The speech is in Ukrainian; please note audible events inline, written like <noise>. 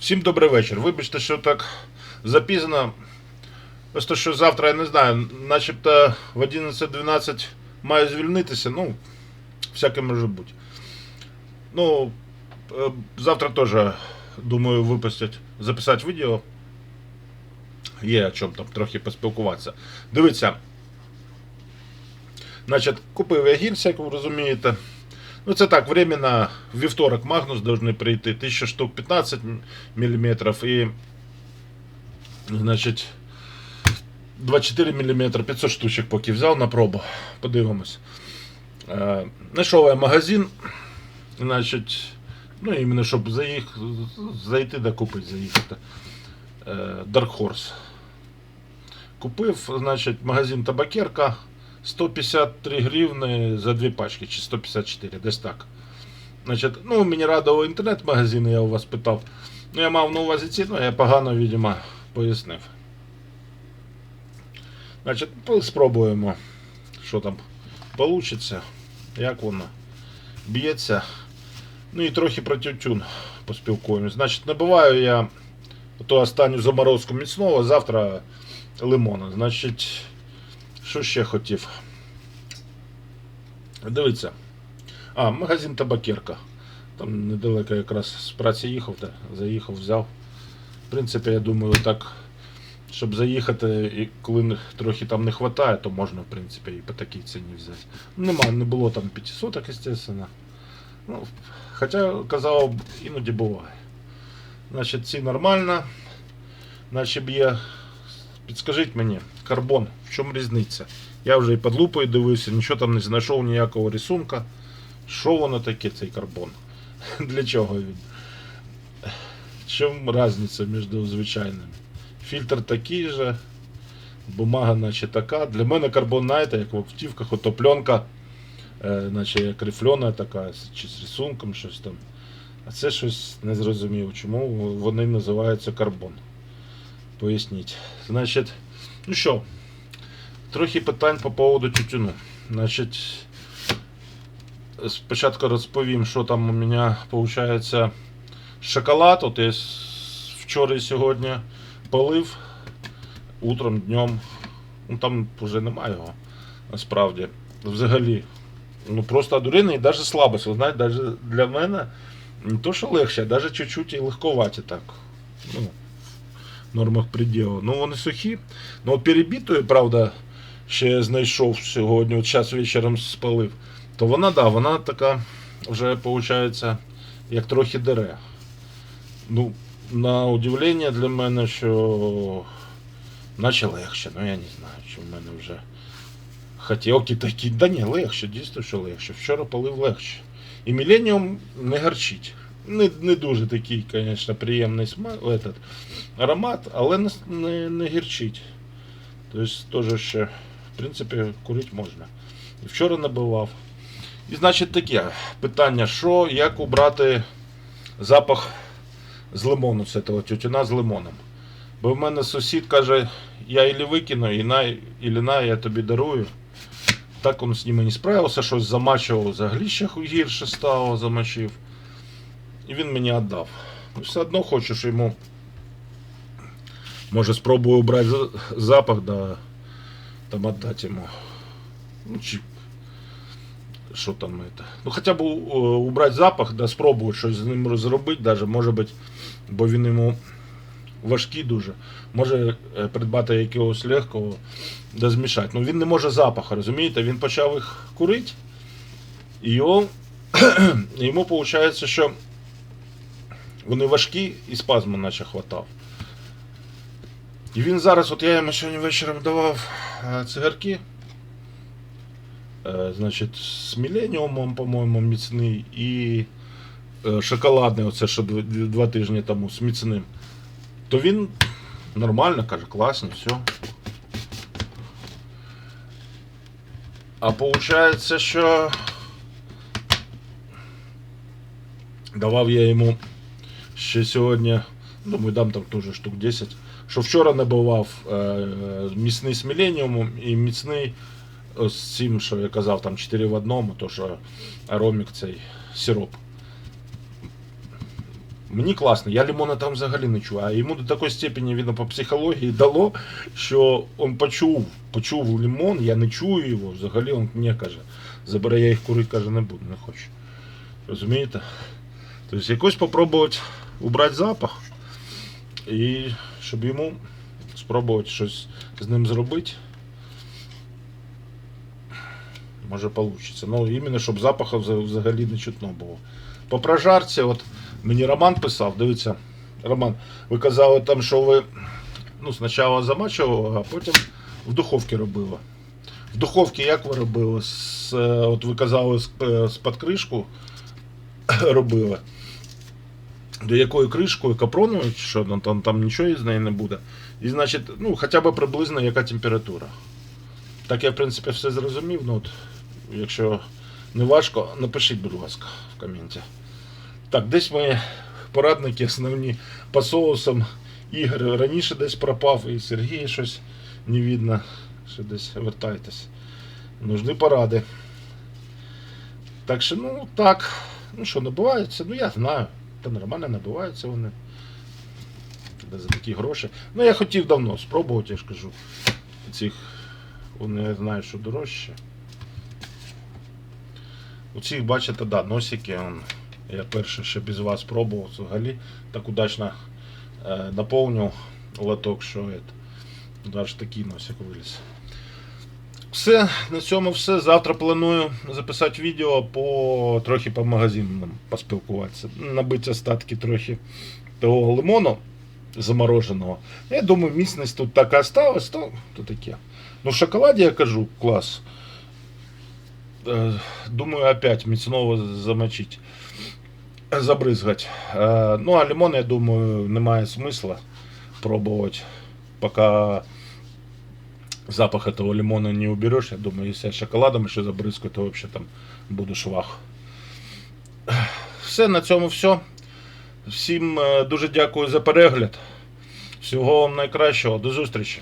Всім добрий вечір. Вибачте, що так запізно. Просто що завтра я не знаю, начебто в 11-12 маю звільнитися, ну, всяке може бути. Ну, е, завтра теж думаю випустити, записати відео. Є о чому там трохи поспілкуватися. Дивіться. Значить, купив я гільз, як ви розумієте. Ну, це так, временно, вівторок Магнус должны прийти, 1000 штук 15 мм і, значить, 24 мм 500 штучок поки взяв на пробу. Подивимось. Е, Знайшов я магазин, значить, ну, іменно, щоб заїх, зайти да купити, заїхати. Е, Dark Horse. Купив, значить, магазин табакерка. 153 гривни за дві пачки, чи 154, десь так. Значить, ну, мені радував інтернет-магазин, я у вас питав. Ну, я мав на увазі ціну, я погано, видимо, пояснив. Значить, спробуємо, що там вийде, як воно б'ється. Ну і трохи про тютюн поспілкуємось. Значить, набиваю я ту останню заморозку міцного, завтра лимона. Значить, що ще хотів? Дивіться. А, магазин табакерка. Там недалеко якраз з праці їхав, та заїхав, взяв. В принципі, я думаю, так, щоб заїхати, і коли трохи там не вистачає, то можна, в принципі, і по такій ціні взяти. Нема, не було там 500, звісно. Ну, хоча, казав, іноді буває. Значить, ці нормально. Значить, б'є. Підскажіть мені, карбон, в чому різниця? Я вже і під лупою дивився, нічого там не знайшов ніякого рисунка. Що воно таке, цей карбон? <laughs> Для чого він? Чому різниця між звичайними? Фільтр такий же, бумага наче така. Для мене карбон, знаєте, як в автівках, ото пленка, е, наче як рифльона така, чи з рисунком щось там. А це щось не зрозумів, чому вони називаються карбон. Поясніть. Значить, ну що, трохи питань по поводу тютюну. Значить, спочатку розповім, що там у мене виходить шоколад. От я вчора і сьогодні полив утром, днем. Ну там вже немає його. Насправді. Взагалі. Ну просто одурений і навіть слабость. Ви знаєте, навіть для мене не то, що легше, а навіть чуть-чуть і легковаті так. Ну, нормах приділу. Ну вони сухі. Ну от перебитою, правда, ще знайшов сьогодні, от зараз вечором спалив. То вона, да, вона така вже виходить, як трохи дере. Ну, на удивлення для мене, що наче легше, ну я не знаю, чи в мене вже хотілки такі. Да ні, легше, дійсно, що легше. Вчора палив легше. І Millennium не гарчить. Не, не дуже такий, звісно, приємний смак, этот, аромат, але не, не, не гірчить. Тобто теж ще, в принципі, курити можна. І вчора набивав. І значить таке питання, що, як убрати запах з лимону, з цього тютюна з лимоном. Бо в мене сусід каже, я ілі викину, і на, ілі на, я тобі дарую. Так він з ними не справився, щось замачував, взагалі ще гірше стало, замочив. І він мені віддав. Все одно хочеш йому. Може спробую убрати запах, да там віддати йому. Ну, чи що там это. Ну хоча б у- убрати запах, да спробувати щось з ним зробити, даже, може бути, бо він йому важкий дуже. Може е, придбати якогось легкого, да змішати. Ну він не може запаха, розумієте? Він почав їх курити, і <clears throat> йому виходить, що вони важкі і спазму наче хватав. І він зараз, от я йому сьогодні вечором давав е, цигарки. Е, Значить, з міленіумом, по-моєму, міцний, і е, шоколадний, оце що дв- дв- два тижні тому з міцним. То він нормально каже, класно, все. А виходить, що давав я йому ще сьогодні, думаю, дам там теж штук 10, що вчора набивав е, міцний з міленіумом і міцний з цим, що я казав, там 4 в одному, то що аромік цей сироп. Мені класно, я лимона там взагалі не чую. А йому до такої степені видно по психології дало, що він почув, почув лимон, я не чую його. Взагалі він мені каже, забере я їх курити, каже, не буду, не хочу. Розумієте? Тобто якось спробувати убрати запах і щоб йому спробувати щось з ним зробити. Може вийде. Ну, іменно, щоб запаху взагалі не чутно було. По прожарці, от мені Роман писав, дивіться, Роман, ви казали там, що ви ну, спочатку замачували, а потім в духовці робили. В духовці як ви робили? Е, от ви казали, з, е, з-під кришку <coughs> робили. До якою кришкою капроновою, чи що ну, там, там нічого із неї не буде. І значить, ну, хоча б приблизно яка температура. Так я, в принципі, все зрозумів. Ну, от, якщо не важко, напишіть, будь ласка, в коменті. Так, десь мої порадники основні по соусам. Ігор раніше десь пропав, і Сергій щось не видно. Що десь вертайтесь. Нужні поради. Так що, ну так. Ну що, набиваються, ну я знаю. Та нормально набиваються вони. Де за такі гроші. Ну я хотів давно спробувати, я ж кажу. Цих вони я знаю, що дорожче. У цих, бачите, да, носики. Он, я перше ще без вас пробував взагалі. Так удачно е, наповнив лоток, що. Навіть такий носик виліз. Все, на цьому все. Завтра планую записати відео по трохи по магазинам поспілкуватися. Набити остатки трохи того лимону замороженого. Я думаю, міцність тут така осталась, то, то таке. Ну, в шоколаді я кажу, клас. Е, Думаю, опять міцного замочить, забризгать. Е, Ну, а лимон, я думаю, немає смисла пробувати, пока запах этого лимона не уберешь. Я думаю, если я шоколадом еще забрызгаю, то вообще там буду швах. Все, на цьому все. Всім е, дуже дякую за перегляд. Всього вам найкращого. До зустрічі.